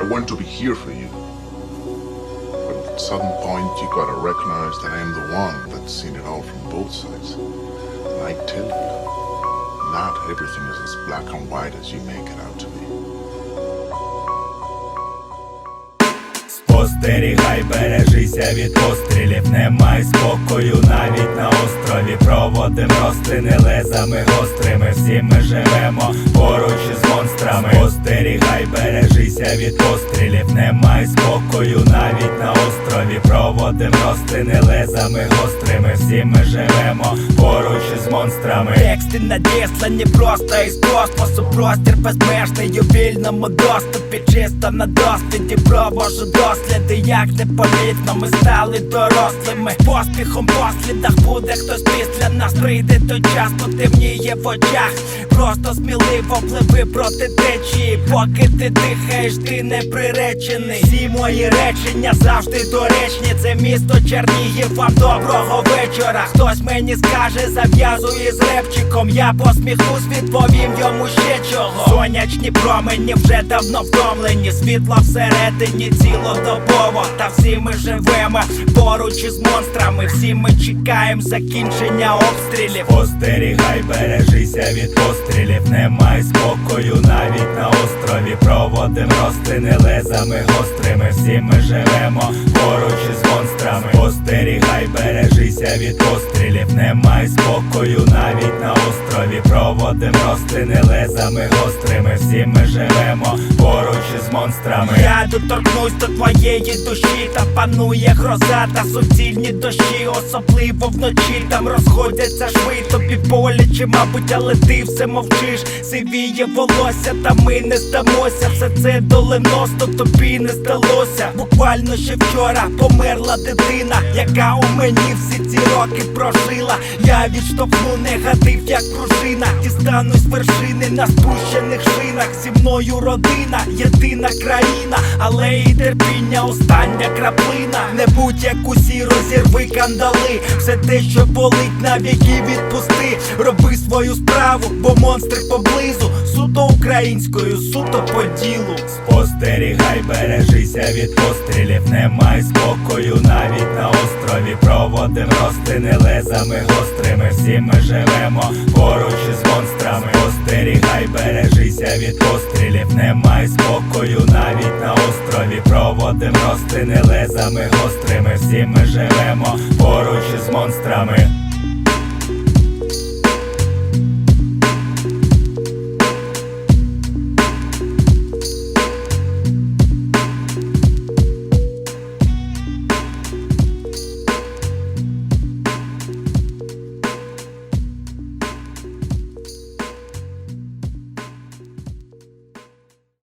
I want to be here for you. But at some point, you gotta recognize that I'm the one that's seen it all from both sides. And I tell you, not everything is as black and white as you make it out to be. Спостерігай, бережися від пострілів, немає спокою навіть на острові. Проводим розтини лезами гострими. Всі ми живемо поруч із монстрами. Спостерігай, бережися від пострілів, немає спокою навіть на острові. Проводим розтини лезами гострими. Всі ми живемо поруч із монстрами. Тексти надіслані просто із космосу Простір безмежний у вільному доступі Чисто на досвіді провожу досліди Як непомітно ми стали дорослими Поспіхом по слідах буде хтось після нас Прийде той час, потемніє в очах Просто сміливо пливи проти течії Поки ти дихаєш, ти не приречений Всі мої речення завжди доречні Це місто Чернігів, вам доброго вечора. Хтось мені скаже, зав'язує з репчиком. Я посміхусь, відповім йому ще чого. Сонячні промені вже давно втомлені. Світло всередині цілодобово. Та всі ми живемо поруч із монстрами. Всі ми чекаємо закінчення обстрілів. Спостерігай, бережися від пострілів, немає спокою навіть на острові. Проводим розтини лезами гострими. Всі ми живемо поруч із монстрами. Спостерігай, бережися від пострілів, немає спокою навіть на острові. Проводим розтини лезами гострими. Всі ми живемо поруч із монстрами. Я доторкнусь до твоєї душі, там панує гроза та суцільні дощі, особливо вночі там розходяться шви, тобі боляче, мабуть, але ти все мовчиш. Сивіє волосся, та ми не здамося. Все це доленосно тобі не здалося. Буквально ще вчора померла дитина, яка у мені всі ці роки прожила. Я відштовхну негатив, як пружина. Дістанусь вершини на спущених шинах. Зі мною родина, єдина країна, але і терпіння, остання краплина. Не будь як усі розірви кандали. Все те, що болить, навіки відпусти. Роби свою справу, бо монстри поблизу. Суто українською, суто по ділу. Спостерігай, бережися від пострілів, немає спокою навіть на острові. Проводим розтини лезами гострими. Всі ми живемо поруч із монстрами. Спостерігай, бережися від пострілів, немає спокою навіть на острові. Проводим розтини лезами гострими. Всі ми живемо поруч із монстрами.